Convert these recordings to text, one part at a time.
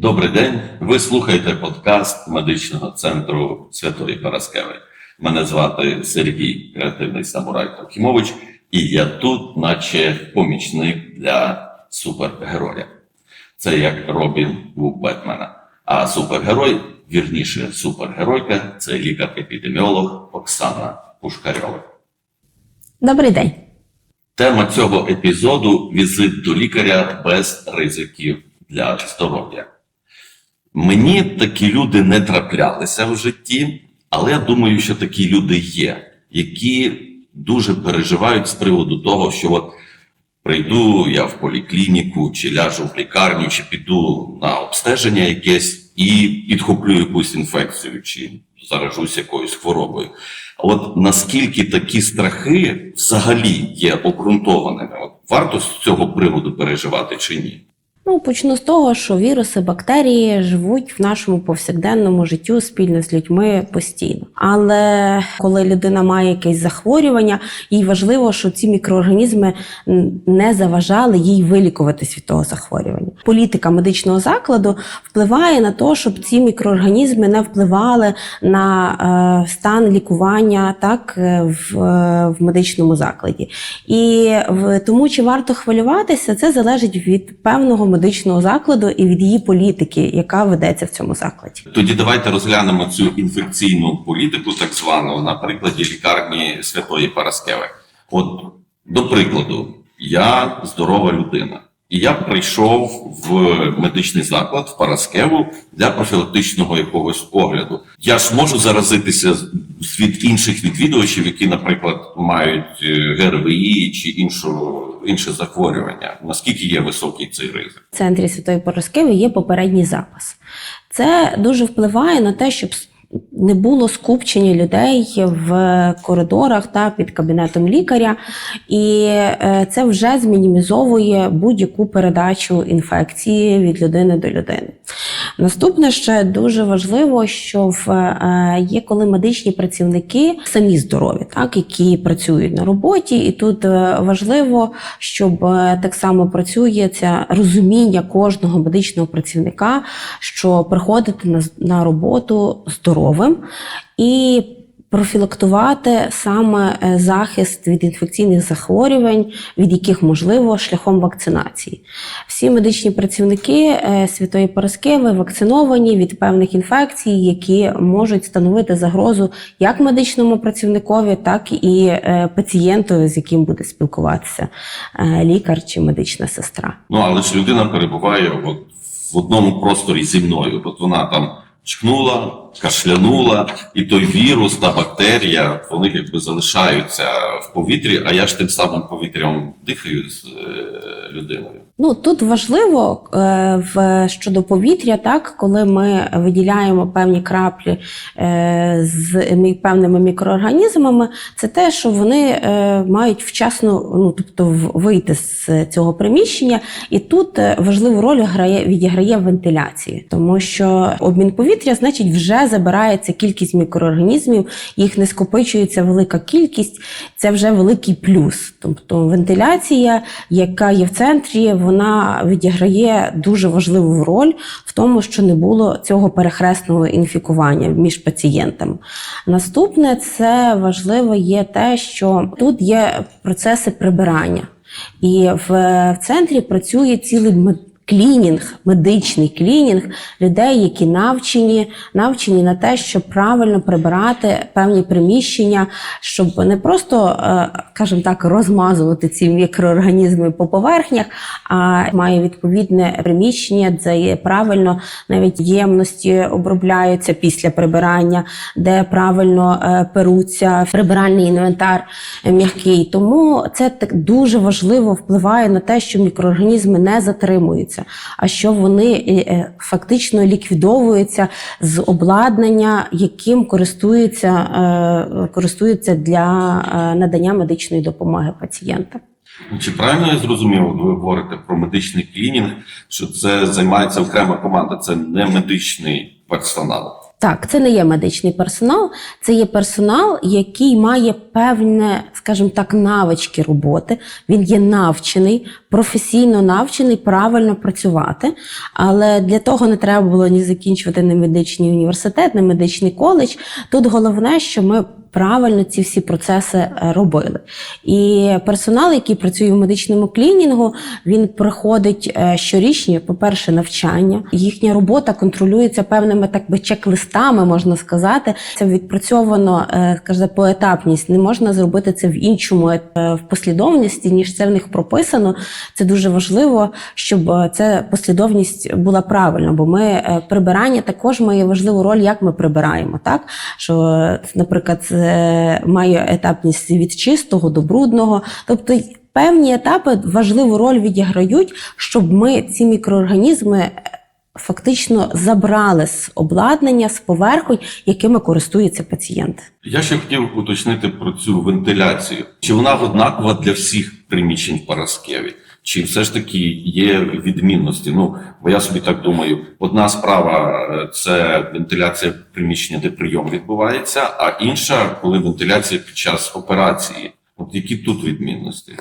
Добрий день. Ви слухаєте подкаст медичного центру Святої Параскеви. Мене звати Сергій, креативний самурай Трохімович, і я тут, наче помічник для супергероя. Це як Робін у Бетмена. А супергерой, вірніше, супергеройка це лікар-епідеміолог Оксана Пушкарьова. Добрий день. Тема цього епізоду візит до лікаря без ризиків для здоров'я. Мені такі люди не траплялися в житті, але я думаю, що такі люди є, які дуже переживають з приводу того, що от прийду я в поліклініку, чи ляжу в лікарню, чи піду на обстеження якесь і підхоплю якусь інфекцію, чи заражусь якоюсь хворобою. А от наскільки такі страхи взагалі є обґрунтованими? От варто з цього приводу переживати чи ні? Ну, почну з того, що віруси, бактерії живуть в нашому повсякденному життю спільно з людьми постійно. Але коли людина має якесь захворювання, їй важливо, що ці мікроорганізми не заважали їй вилікуватись від того захворювання. Політика медичного закладу впливає на те, щоб ці мікроорганізми не впливали на е, стан лікування так е, в, в медичному закладі. І тому, чи варто хвилюватися, це залежить від певного медичного закладу і від її політики, яка ведеться в цьому закладі. Тоді давайте розглянемо цю інфекційну політику, так звану, на прикладі лікарні Святої Параскеви. От, до прикладу, я здорова людина, і я прийшов в медичний заклад в Параскеву для профілактичного якогось огляду. Я ж можу заразитися від інших відвідувачів, які, наприклад, мають е, ГРВІ чи іншу, інше захворювання. Наскільки є високий цей ризик? В центрі Святої Пороскеви є попередній запис. Це дуже впливає на те, щоб не було скупчення людей в коридорах та під кабінетом лікаря, і е, це вже змінімізовує будь-яку передачу інфекції від людини до людини. Наступне ще дуже важливо, що в е, є коли медичні працівники самі здорові, так які працюють на роботі, і тут е, важливо, щоб так само працює це розуміння кожного медичного працівника, що приходити на, на роботу здоровим і профілактувати саме е, захист від інфекційних захворювань, від яких можливо шляхом вакцинації. Всі медичні працівники е, Святої Параскеви вакциновані від певних інфекцій, які можуть становити загрозу як медичному працівникові, так і е, пацієнту, з яким буде спілкуватися лікар чи медична сестра. Ну, але ж людина перебуває от в одному просторі зі мною. От вона там чкнула, кашлянула, і той вірус та бактерія, вони якби залишаються в повітрі, а я ж тим самим повітрям дихаю з е, людиною. Ну тут важливо е, в щодо повітря, так коли ми виділяємо певні краплі е, з певними мікроорганізмами, це те, що вони е, мають вчасно, ну тобто вийти з цього приміщення, і тут важливу роль грає відіграє вентиляція, тому що обмін повітря, значить, вже забирається кількість мікроорганізмів, їх не скопичується велика кількість, це вже великий плюс. Тобто вентиляція, яка є в центрі, вона відіграє дуже важливу роль в тому, що не було цього перехресного інфікування між пацієнтами. Наступне це важливо є те, що тут є процеси прибирання. І в, центрі працює цілий клінінг, медичний клінінг людей, які навчені, навчені на те, щоб правильно прибирати певні приміщення, щоб не просто, е, скажімо так, розмазувати ці мікроорганізми по поверхнях, а має відповідне приміщення, де правильно навіть ємності обробляються після прибирання, де правильно е, перуться прибиральний інвентар е, м'який. Тому це так дуже важливо впливає на те, що мікроорганізми не затримуються, а що вони е, е, фактично ліквідовуються з обладнання, яким користуються, е, користуються для надання медичної допомоги пацієнтам. Чи правильно я зрозумів, ви говорите про медичний клінінг, що це займається окрема команда, це не медичний персонал. Так, це не є медичний персонал, це є персонал, який має певне, скажімо так, навички роботи. Він є навчений, професійно навчений правильно працювати. Але для того не треба було ні закінчувати не медичний університет, не медичний коледж. Тут головне, що ми правильно ці всі процеси е, робили. І персонал, який працює в медичному клінінгу, він проходить е, щорічні, по-перше, навчання. Їхня робота контролюється певними так би чек-листами, можна сказати. Це відпрацьовано, е, каже, поетапність. Не можна зробити це в іншому в послідовності, ніж це в них прописано. Це дуже важливо, щоб ця послідовність була правильна, бо ми прибирання також має важливу роль, як ми прибираємо. Так що, наприклад, має етапність від чистого до брудного, тобто. Певні етапи важливу роль відіграють, щоб ми ці мікроорганізми е, фактично забрали з обладнання, з поверхонь, якими користується пацієнт. Я ще хотів уточнити про цю вентиляцію. Чи вона однакова для всіх приміщень в Параскеві? Чи все ж таки є відмінності? Ну, бо я собі так думаю, одна справа е, це вентиляція приміщення, де прийом відбувається, а інша, коли вентиляція під час операції. От які тут відмінності?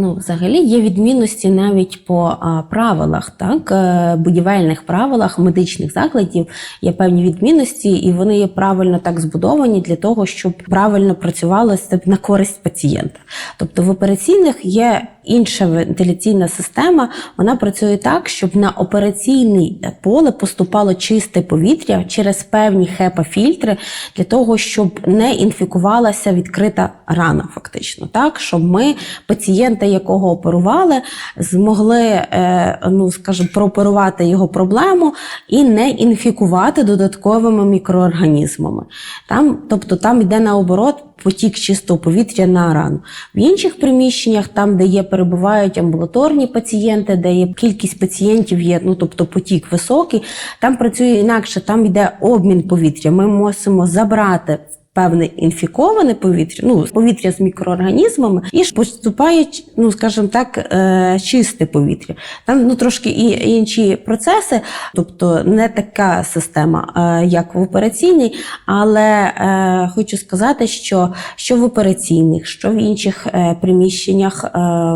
Ну, взагалі є відмінності навіть по а, правилах, так е, будівельних правилах медичних закладів є певні відмінності, і вони є правильно так збудовані для того, щоб правильно працювало це на користь пацієнта. Тобто в операційних є інша вентиляційна система. Вона працює так, щоб на операційне поле поступало чисте повітря через певні хепа-фільтри для того, щоб не інфікувалася відкрита рана, фактично, так щоб ми пацієнта, якого оперували, змогли, е, ну скажімо, прооперувати його проблему і не інфікувати додатковими мікроорганізмами. Там, тобто, там йде наоборот потік чистого повітря на рану. В інших приміщеннях, там, де є перебувають амбулаторні пацієнти, де є кількість пацієнтів, є, ну тобто потік високий, там працює інакше, там йде обмін повітря. Ми мусимо забрати. Певне інфіковане повітря, ну повітря з мікроорганізмами, і ж поступає, ну скажімо так, е, чисте повітря. Там ну трошки і інші процеси, тобто не така система, е, як в операційній, але е, хочу сказати, що що в операційних, що в інших приміщеннях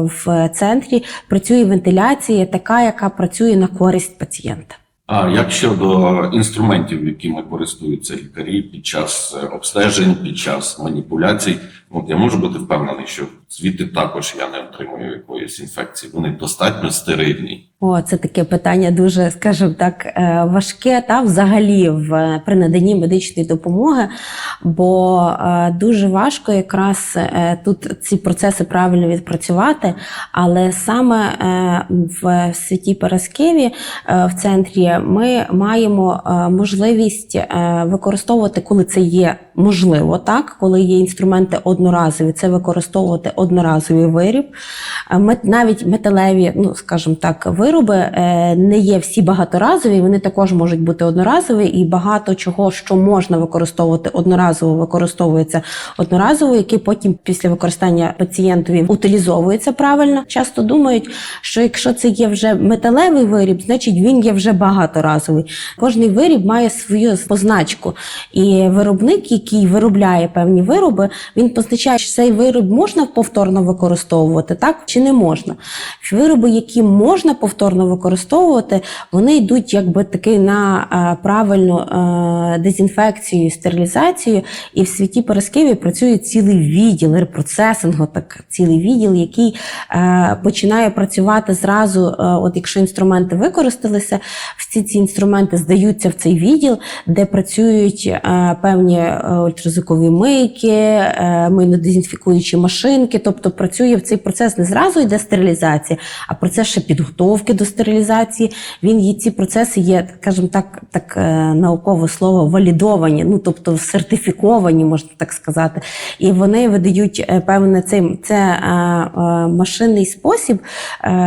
в центрі працює вентиляція, така, яка працює на користь пацієнта. А як щодо інструментів, якими користуються лікарі під час е, обстежень, під час маніпуляцій, от я можу бути впевнений, що звідти також я не отримую якоїсь інфекції. Вони достатньо стерильні. О, це таке питання дуже, скажімо так, е, важке та взагалі в при наданні медичної допомоги, бо е, дуже важко якраз е, тут ці процеси правильно відпрацювати. Але саме е, в святі Параскеві е, в центрі ми маємо е, можливість е, використовувати, коли це є можливо, так коли є інструменти одноразові, це використовувати одноразовий виріб. Е, навіть металеві, ну скажімо так, вироби е, не є всі багаторазові, вони також можуть бути одноразові, і багато чого, що можна використовувати одноразово, використовується одноразово, який потім після використання пацієнтові утилізовується правильно. Часто думають, що якщо це є вже металевий виріб, значить він є вже багаторазовий. Кожний виріб має свою позначку, і виробник, який виробляє певні вироби, він позначає, що цей виріб можна повторно використовувати, так чи не можна. Вироби, які можна повторно використовувати, вони йдуть якби таки на е, правильну е, дезінфекцію, стерилізацію. І в світі Параскеві працює цілий відділ репроцесингу, так цілий відділ, який е, починає працювати зразу. От якщо інструменти використалися, всі ці інструменти здаються в цей відділ, де працюють певні ультразвукові мийки, е, мийно-дезінфікуючі машинки. Тобто працює в цей процес не зразу йде стерилізація, а процес ще підготовки до стерилізації. Він є ці процеси є, скажімо так, так е, наукове слово валідовані, ну тобто сертифіковані, можна так сказати. І вони видають е, певне це, це машинний спосіб,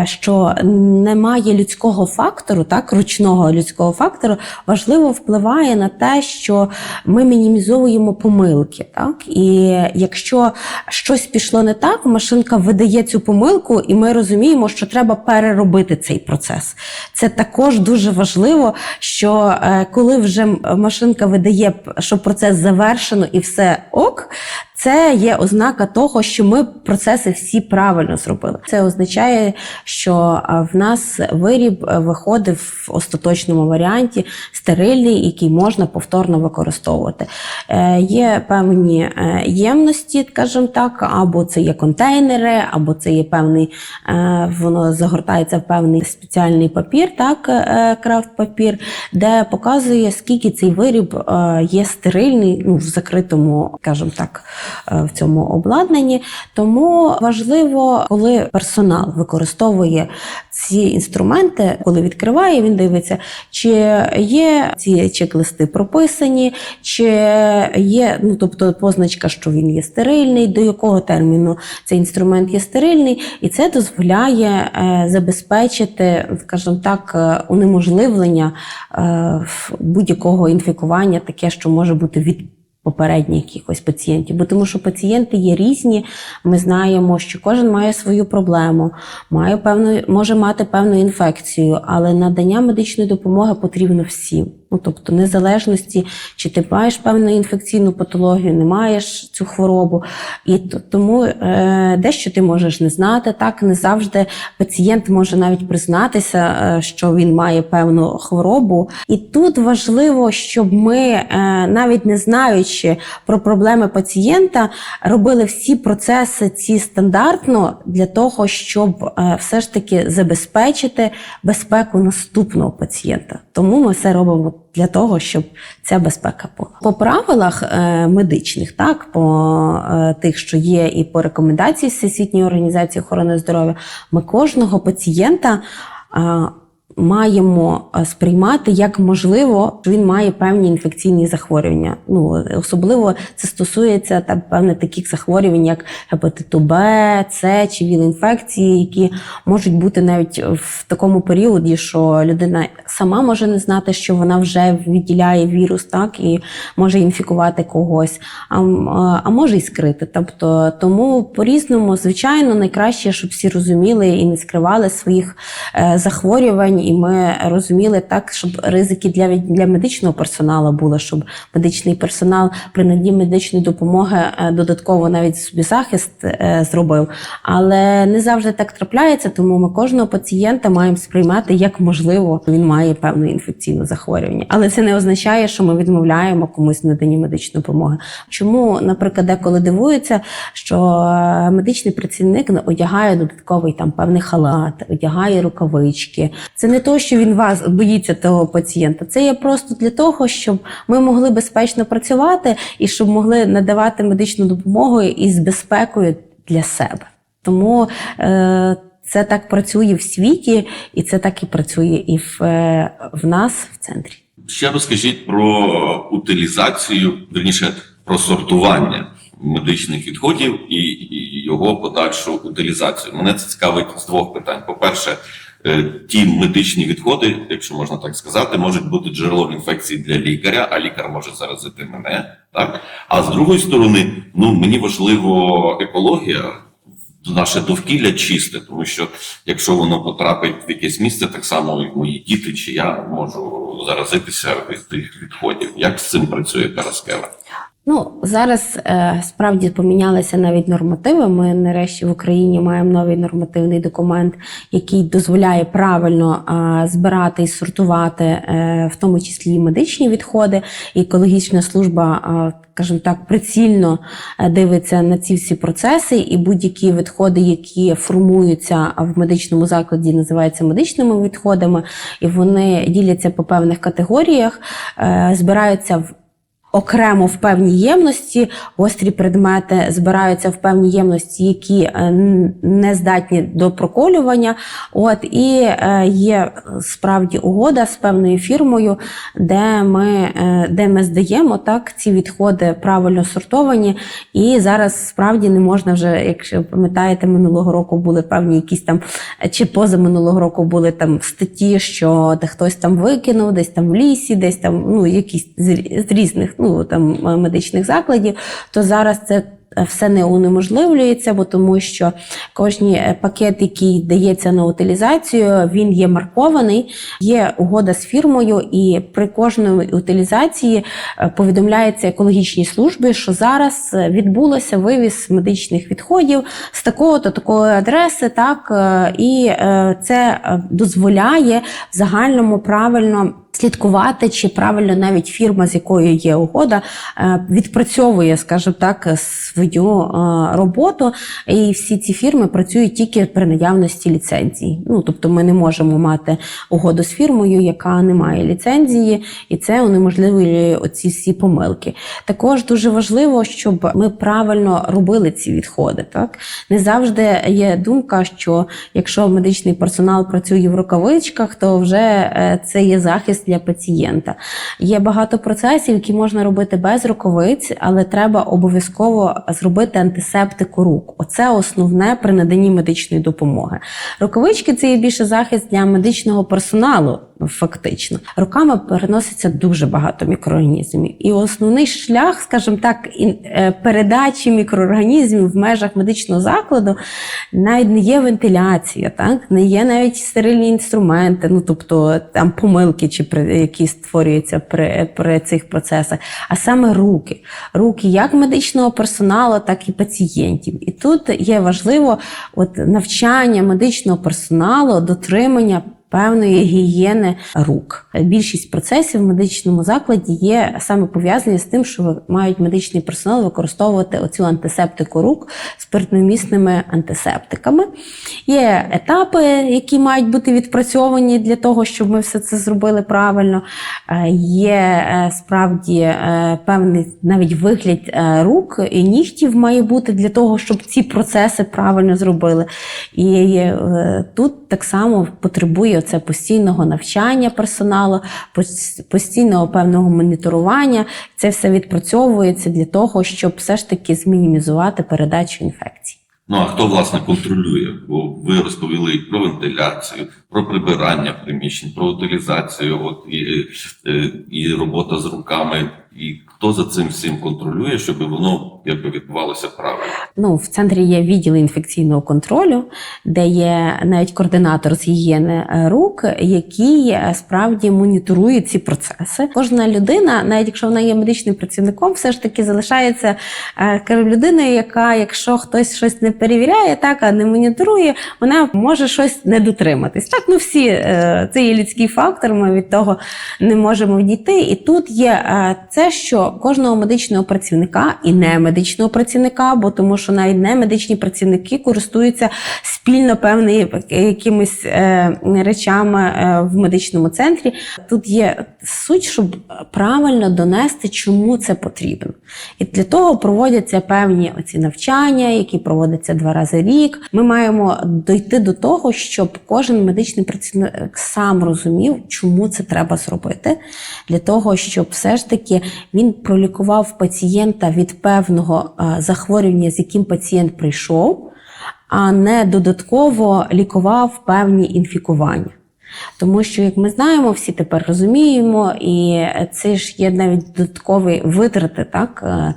що немає людського фактору, так, ручного людського фактору, важливо впливає на те, що ми мінімізовуємо використовуємо помилки. Так? І якщо щось пішло не так, машинка видає цю помилку, і ми розуміємо, що треба переробити цей процес. Це також дуже важливо, що е, коли вже машинка видає, що процес завершено і все ок. Це є ознака того, що ми процеси всі правильно зробили. Це означає, що е, в нас виріб е, виходив в остаточному варіанті стерильний, який можна повторно використовувати. Е, Є певні ємності, скажімо так, або це є контейнери, або це є певний, воно загортається в певний спеціальний папір, так, е, крафт-папір, де показує, скільки цей виріб є стерильний ну, в закритому, скажімо так, в цьому обладнанні. Тому важливо, коли персонал використовує ці інструменти, коли відкриває, він дивиться, чи є ці чек-листи прописані, чи є, ну тобто позначка, що він є стерильний, до якого терміну цей інструмент є стерильний, і це дозволяє е, забезпечити, скажімо так, е, унеможливлення е, будь-якого інфікування, таке, що може бути від попередніх якихось пацієнтів, бо тому що пацієнти є різні. Ми знаємо, що кожен має свою проблему, має певну, може мати певну інфекцію, але надання медичної допомоги потрібно всім. Ну, тобто, незалежності, чи ти маєш певну інфекційну патологію, не маєш цю хворобу. І тому е, дещо ти можеш не знати, так не завжди пацієнт може навіть признатися, е, що він має певну хворобу. І тут важливо, щоб ми, е, навіть не знаючи про проблеми пацієнта, робили всі процеси ці стандартно для того, щоб е, все ж таки забезпечити безпеку наступного пацієнта. Тому ми все робимо для того, щоб ця безпека була. По правилах е, медичних, так по е, тих, що є, і по рекомендації Всесвітньої організації охорони здоров'я, ми кожного пацієнта. Маємо е, сприймати як можливо, що він має певні інфекційні захворювання. Ну особливо це стосується там певне таких захворювань, як гепатиту Б, С чи віл-інфекції, які можуть бути навіть в такому періоді, що людина сама може не знати, що вона вже відділяє вірус, так і може інфікувати когось, а, а може й скрити. Тобто, тому по-різному, звичайно, найкраще, щоб всі розуміли і не скривали своїх е, захворювань, і ми розуміли так, щоб ризики для, для медичного персоналу були, щоб медичний персонал при наданні медичної допомоги е, додатково навіть собі захист е, зробив. Але не завжди так трапляється, тому ми кожного пацієнта маємо сприймати як можливо, він має певне інфекційне захворювання. Але це не означає, що ми відмовляємо комусь в наданні медичної допомоги. Чому, наприклад, деколи дивуються, що е, медичний працівник одягає додатковий там певний халат, одягає рукавички. Це не то, що він вас боїться того пацієнта. Це є просто для того, щоб ми могли безпечно працювати і щоб могли надавати медичну допомогу із безпекою для себе. Тому е, це так працює в світі, і це так і працює і в, е, в нас в центрі. Ще розкажіть про утилізацію, верніше про сортування медичних відходів і, його подальшу утилізацію. Мене це цікавить з двох питань. По-перше, е, ті медичні відходи, якщо можна так сказати, можуть бути джерелом інфекції для лікаря, а лікар може заразити мене. Так а з другої сторони, ну мені важливо екологія. Наше довкілля чисте, тому що якщо воно потрапить в якесь місце, так само і мої діти чи я можу заразитися від тих відходів. Як з цим працює Караскева? Ну зараз е, справді помінялися навіть нормативи. Ми нарешті в Україні маємо новий нормативний документ, який дозволяє правильно е, збирати і сортувати, е, в тому числі і медичні відходи. І екологічна служба, скажімо так, прицільно дивиться на ці всі процеси, і будь-які відходи, які формуються в медичному закладі, називаються медичними відходами, і вони діляться по певних категоріях, збираються в окремо в певній ємності, гострі предмети збираються в певні ємності, які е, не здатні до проколювання. От і е, є справді угода з певною фірмою, де ми, е, де ми здаємо так ці відходи правильно сортовані. І зараз справді не можна вже, якщо пам'ятаєте, минулого року були певні якісь там, чи поза минулого року були там статті, що де хтось там викинув, десь там в лісі, десь там ну якісь з, різних. Ну там медичних закладів, то зараз це. е, Все не унеможливлюється, бо тому що е, пакет, який дається на утилізацію, він є маркований, є угода з фірмою, і при кожній утилізації е, повідомляється екологічній службі, що зараз е, відбулося вивіз медичних відходів з такого то такої адреси, так і це дозволяє в загальному правильно. Слідкувати, чи правильно навіть фірма, з якою є угода, е, відпрацьовує, скажімо так, свою е, роботу, і всі ці фірми працюють тільки при наявності ліцензії. Ну тобто, ми не можемо мати угоду з фірмою, яка не має ліцензії, і це унеможливлює оці всі помилки. Також дуже важливо, щоб ми правильно робили ці відходи. Так не завжди є думка, що якщо медичний персонал працює в рукавичках, то вже е, це є захист для пацієнта. Є багато процесів, які можна робити без рукавиць, але треба обов'язково зробити антисептику рук. Оце основне при наданні медичної допомоги. Рукавички це є більше захист для медичного персоналу. Фактично, руками переноситься дуже багато мікроорганізмів, і основний шлях, скажімо так, е, передачі мікроорганізмів в межах медичного закладу навіть не є вентиляція, так не є навіть стерильні інструменти, ну тобто там помилки, чи при які створюються при, при цих процесах, а саме руки, руки як медичного персоналу, так і пацієнтів. І тут є важливо от навчання медичного персоналу, дотримання. Певної гігієни рук. Більшість процесів в медичному закладі є саме пов'язані з тим, що мають медичний персонал використовувати оцю антисептику рук спиртномісними антисептиками. Є етапи, які мають бути відпрацьовані для того, щоб ми все це зробили правильно. Е, Є е, справді е, певний навіть вигляд рук і нігтів має бути для того, щоб ці процеси правильно зробили. І тут так само потребує це постійного навчання персоналу, постійного певного моніторування. Це все відпрацьовується для того, щоб все ж таки змінімізувати передачу інфекцій. Ну а хто власне контролює? Бо ви розповіли і про вентиляцію, про прибирання приміщень, про утилізацію, от і, е, і робота з руками. І хто за цим всім контролює, щоб воно якби відбувалося правильно? Ну, в центрі є відділ інфекційного контролю, де є навіть координатор з гігієни е, рук, який е, справді моніторує ці процеси. Кожна людина, навіть якщо вона є медичним працівником, все ж таки залишається е, кажу, людиною, яка, якщо хтось щось не перевіряє, так а не моніторує, вона може щось не дотриматись. Так, ну всі це є людський фактор. Ми від того не можемо відійти. І тут є це, що кожного медичного працівника і не медичного працівника, бо тому, що навіть не медичні працівники користуються спільно певними якимись е, речами е, в медичному центрі. Тут є суть, щоб правильно донести, чому це потрібно. І для того проводяться певні оці навчання, які проводяться два рази рік. Ми маємо дойти до того, щоб кожен медичний працівник сам розумів, чому це треба зробити, для того, щоб все ж таки він пролікував пацієнта від певного е, захворювання, з яким пацієнт прийшов, а не додатково лікував певні інфікування. Тому що, як ми знаємо, всі тепер розуміємо, і це ж є навіть додаткові витрати так, е,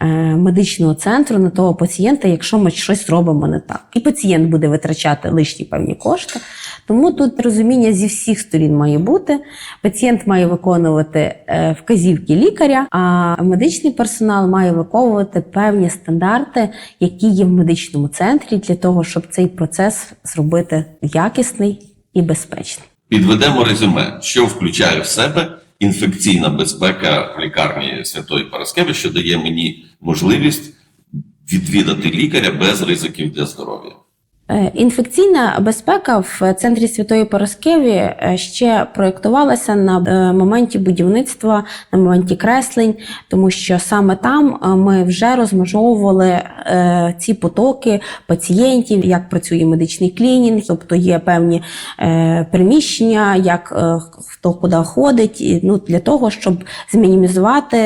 е, медичного центру на того пацієнта, якщо ми щось робимо не так. І пацієнт буде витрачати лишні певні кошти. Тому тут розуміння зі всіх сторін має бути. Пацієнт має виконувати е, вказівки лікаря, а медичний персонал має виконувати певні стандарти, які є в медичному центрі, для того, щоб цей процес зробити якісний і безпечний. Підведемо резюме, що включає в себе інфекційна безпека в лікарні Святої Параскеви, що дає мені можливість відвідати лікаря без ризиків для здоров'я. Е, Інфекційна безпека в центрі Святої Пороскеві е, ще проєктувалася на е, моменті будівництва, на моменті креслень, тому що саме там ми вже розмежовували ці потоки пацієнтів, як працює медичний клінінг, тобто є певні приміщення, як хто куди ходить, ну, для того, щоб змінімізувати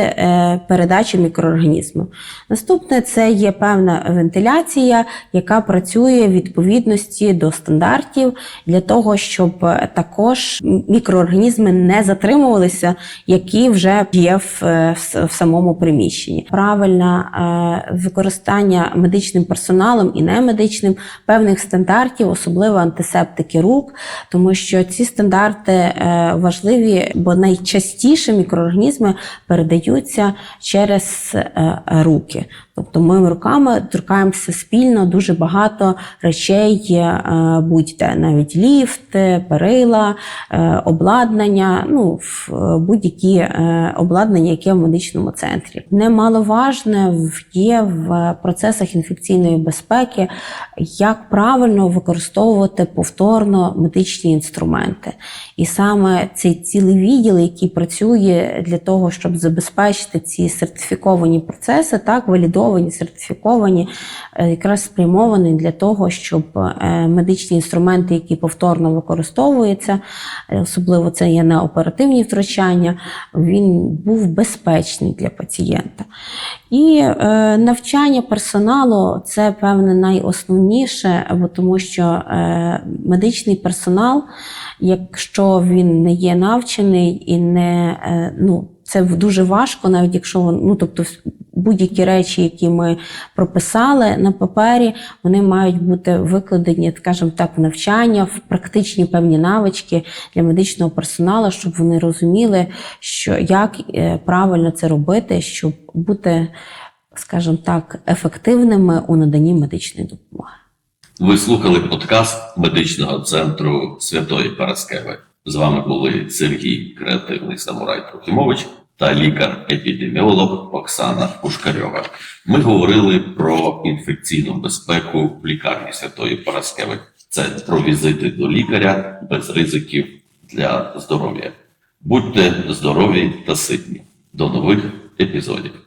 передачу мікроорганізмів. Наступне це є певна вентиляція, яка працює від відповідності до стандартів для того, щоб е, також мікроорганізми не затримувалися, які вже є в, е, в самому приміщенні. Правильне е, використання медичним персоналом і немедичним певних стандартів, особливо антисептики рук, тому що ці стандарти важливі, бо найчастіше мікроорганізми передаються через руки. Тобто ми руками торкаємося спільно дуже багато речей, е, будь-де навіть ліфти, перила, е, обладнання, ну е, будь-які обладнання, яке в медичному центрі. Немаловажне є в процесах інфекційної безпеки, як правильно використовувати повторно медичні інструменти. І саме цей цілий відділ, який працює для того, щоб забезпечити ці сертифіковані процеси, так валідовані, сертифіковані, е, якраз спрямований для того, щоб е, медичні інструменти, які повторно використовуються, е, особливо це є на оперативні втручання, він був безпечний для пацієнта. І навчання персоналу це певне найосновніше, бо тому що медичний персонал, якщо він не є навчений і не ну. Це дуже важко, навіть якщо ну, тобто будь-які речі, які ми прописали на папері, вони мають бути викладені, скажімо так, в навчання, в практичні певні навички для медичного персоналу, щоб вони розуміли, що як е, правильно це робити, щоб бути, скажімо так, ефективними у наданні медичної допомоги. Ви слухали подкаст медичного центру Святої Параскеви. З вами були Сергій Креативний Самурай Трохимович та лікар-епідеміолог Оксана Пушкарьова. Ми говорили про інфекційну безпеку в лікарні Святої Параскеви. Це про візити до лікаря без ризиків для здоров'я. Будьте здорові та ситні. До нових епізодів.